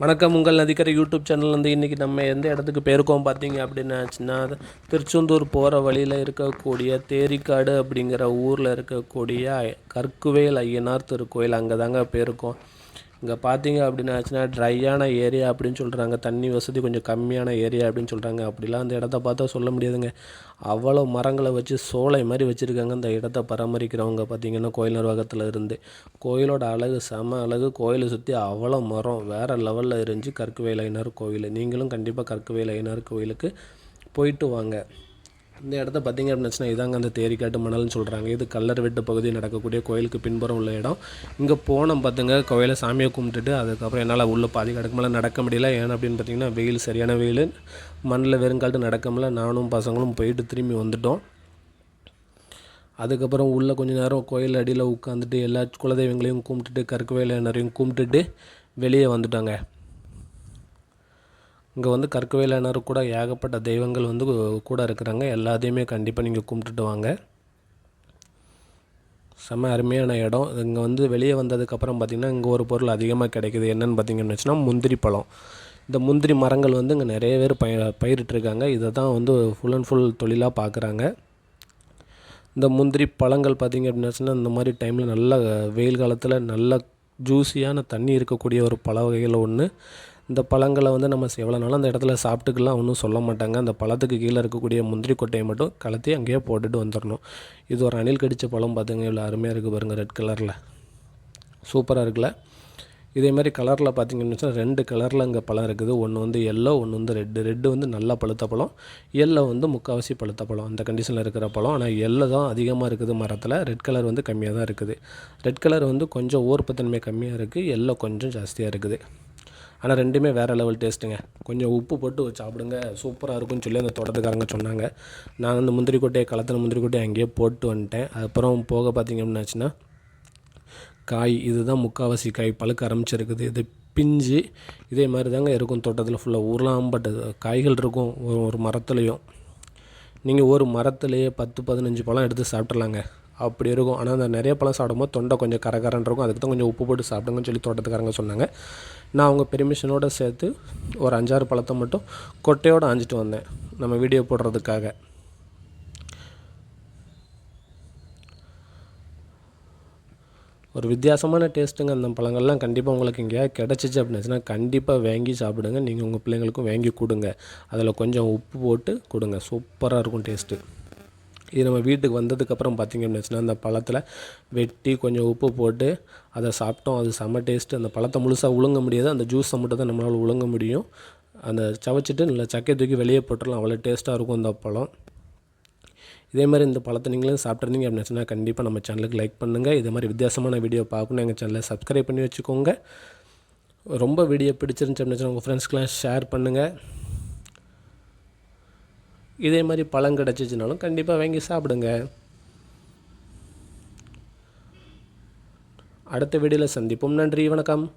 வணக்கம். உங்கள் நதிக்கரை யூடியூப் சேனல் வந்து இன்றைக்கி நம்ம எந்த இடத்துக்கு போயிருக்கோம் பார்த்தீங்க அப்படின்னாச்சுன்னா திருச்செந்தூர் போகிற வழியில் இருக்கக்கூடிய தேரிக்காடு அப்படிங்கிற ஊரில் இருக்கக்கூடிய கற்குவேல் ஐயனார் திருக்கோயில் அங்கே தாங்க போயிருக்கோம். இங்கே பார்த்தீங்க அப்படின்னாச்சுன்னா ட்ரையான ஏரியா அப்படின்னு சொல்கிறாங்க தண்ணி வசதி கொஞ்சம் கம்மியான ஏரியா அப்படின்னு சொல்கிறாங்க அப்படிலாம் அந்த இடத்த பார்த்தா சொல்ல முடியாதுங்க. அவ்வளோ மரங்களை வச்சு சோலை மாதிரி வச்சுருக்காங்க. அந்த இடத்த பராமரிக்கிறவங்க பார்த்திங்கன்னா கோயில் நிர்வாகத்தில் இருந்து. கோயிலோட அழகு செம அழகு. கோயிலை சுற்றி அவ்வளோ மரம். வேறு லெவலில் இருந்துச்சு கற்குவேல் ஐயனார் கோயில். நீங்களும் கண்டிப்பாக கற்குவேல் ஐயனார் கோயிலுக்கு போயிட்டு வாங்க. இந்த இடத்த பார்த்திங்க அப்படின்னா இதாங்க அந்த தேரிக்காட்டு மணல்னு சொல்கிறாங்க இது கல்லர் வெட்டு பகுதியில் நடக்கக்கூடிய கோயிலுக்கு பின்புறம் உள்ள இடம். இங்கே போனோம் பார்த்துங்க கோயிலை சாமியை கும்பிட்டுட்டு அதுக்கப்புறம் என்னால் உள்ள பாதி கடக்கு மேலே நடக்க முடியல. ஏன் அப்படின்னு பார்த்தீங்கன்னா வெயில் சரியான வெயில். மண்ணில் வெறுங்கால்ட்டு நடக்க முடியல. நானும் பசங்களும் போயிட்டு திரும்பி வந்துட்டோம். அதுக்கப்புறம் உள்ளே கொஞ்ச நேரம் கோயில் அடியில் உட்காந்துட்டு எல்லா குலதெய்வங்களையும் கும்பிட்டுட்டு கருக்கு வேலையினரையும் கும்பிட்டுட்டு வெளியே வந்துட்டாங்க. இங்கே வந்து கற்கவேலனர் கூட ஏகப்பட்ட தெய்வங்கள் வந்து கூட இருக்கிறாங்க. எல்லாத்தையுமே கண்டிப்பாக நீங்கள் கும்பிட்டுட்டு வாங்க. செம்ம அருமையான இடம். இங்கே வந்து வெளியே வந்ததுக்கப்புறம் பார்த்திங்கன்னா இங்கே ஒரு பொருள் அதிகமாக கிடைக்கிது. என்னென்னு பார்த்திங்கன்னு வச்சுன்னா முந்திரி பழம். இந்த முந்திரி மரங்கள் வந்து இங்கே நிறைய பேர் பய பயிரிட்டுருக்காங்க. இதை தான் வந்து ஃபுல் அண்ட் ஃபுல் தொழிலாக பார்க்குறாங்க இந்த முந்திரி பழங்கள் பார்த்திங்க அப்படின்னா இந்த மாதிரி டைமில் நல்ல வெயில் காலத்தில் நல்ல ஜூஸியான தண்ணி இருக்கக்கூடிய ஒரு பழ வகையில் ஒன்று இந்த பழங்களை வந்து நம்ம எவ்வளோ நாளும் அந்த இடத்துல சாப்பிட்டுக்கலாம் ஒன்றும் சொல்ல மாட்டாங்க. அந்த பழத்துக்கு கீழே இருக்கக்கூடிய முந்திரி கொட்டையை மட்டும் கலத்தி அங்கேயே போட்டுட்டு வந்துடணும் இது ஒரு அணில் கடித்த பழம் பார்த்துங்க இவ்வளோ அருமையாக இருக்குது பாருங்கள் ரெட் கலரில் சூப்பராக இருக்குல்ல? இதே மாதிரி கலரில் பார்த்தீங்கன்னு ரெண்டு கலரில் இங்கே பழம் இருக்குது. ஒன்று வந்து எல்லோ ஒன்று வந்து ரெட்டு ரெட்டு வந்து நல்லா பழுத்த பழம். எல்லோ வந்து முக்கால்வாசி பழுத்த பழம். அந்த கண்டிஷனில் இருக்கிற பழம். ஆனால் எல்லோ தான் அதிகமாக இருக்குது மரத்தில். ரெட் கலர் வந்து கம்மியாக தான் இருக்குது. ரெட் கலர் வந்து கொஞ்சம் ஊர்ப்பத்தன்மை கம்மியாக இருக்குது எல்லோ கொஞ்சம் ஜாஸ்தியாக இருக்குது. ஆனால் ரெண்டுமே வேறு லெவல் டேஸ்ட்டுங்க கொஞ்சம் உப்பு போட்டு சாப்பிடுங்க. சூப்பராக இருக்கும்னு சொல்லி அந்த தோட்டத்துக்காரங்க சொன்னாங்க. நான் அந்த முந்திரி கொட்டையை களத்தில் முந்திரி கொட்டையை அங்கேயே போட்டு வந்துட்டேன். அப்புறம் போக பார்த்திங்க அப்படின்னாச்சுன்னா காய் இதுதான் முக்கால்வாசி காய் பழுக்க ஆரம்பிச்சிருக்குது. இது பிஞ்சு இதே மாதிரி தாங்க இருக்கும் தோட்டத்தில் ஃபுல்லாக உருளாம்பட்டது காய்கள் இருக்கும் ஒரு ஒரு மரத்துலேயும். நீங்கள் ஒரு மரத்துலேயே பத்து பதினஞ்சு பழம் எடுத்து சாப்பிட்றலாங்க அப்படி இருக்கும். ஆனால் அந்த நிறைய பழம் சாப்பிடும்போது தொண்டை கொஞ்சம் கரகரன் இருக்கும். அதுக்கு தான் கொஞ்சம் உப்பு போட்டு சாப்பிடுங்கன்னு சொல்லி தோட்டத்துக்காரங்க சொன்னாங்க. நான் அவங்க பெர்மிஷனோடு சேர்த்து ஒரு அஞ்சாறு பழத்தை மட்டும் கொட்டையோடு ஆஞ்சிட்டு வந்தேன். நம்ம வீடியோ போடுறதுக்காக. ஒரு வித்தியாசமான டேஸ்ட்டுங்க அந்த பழங்கள்லாம் கண்டிப்பாக உங்களுக்கு எங்கேயாவது கிடச்சிச்சு அப்படின்னாச்சுன்னா கண்டிப்பாக வாங்கி சாப்பிடுங்க. நீங்கள் உங்கள் பிள்ளைங்களுக்கும் வாங்கி கொடுங்க. அதில் கொஞ்சம் உப்பு போட்டு கொடுங்க. சூப்பராக இருக்கும் டேஸ்ட்டு இது நம்ம வீட்டுக்கு வந்ததுக்கப்புறம் பார்த்திங்க அப்படின்னு அந்த பழத்தில் வெட்டி கொஞ்சம் உப்பு போட்டு அதை சாப்பிட்டோம். அது செம்ம டேஸ்ட்டு அந்த பழத்தை முழுசாக உழுங்க முடியாது. அந்த ஜூஸை மட்டும் தான் நம்மளால் உழுங்க முடியும். அந்த சவைச்சிட்டு நல்லா சக்கையை தூக்கி வெளியே போட்டுடலாம். அவ்வளோ டேஸ்ட்டாக இருக்கும் அந்த பழம். இதே மாதிரி இந்த பழத்தை நீங்களும் சாப்பிட்ருந்தீங்க அப்படின்னு கண்டிப்பாக நம்ம சேனலுக்கு லைக் பண்ணுங்கள் இதே மாதிரி வித்தியாசமான வீடியோ பார்க்கணும் எங்கள் சேனலை சப்ஸ்கிரைப் பண்ணி வச்சுக்கோங்க. ரொம்ப வீடியோ பிடிச்சிருந்துச்சு அப்படின்னு உங்கள் ஃப்ரெண்ட்ஸ்க்கெலாம் ஷேர் பண்ணுங்கள் இதே மாதிரி பழம் கிடச்சிச்சினாலும் கண்டிப்பாக வாங்கி சாப்பிடுங்க. அடுத்த வீடியோவில் சந்திப்போம். நன்றி வணக்கம்.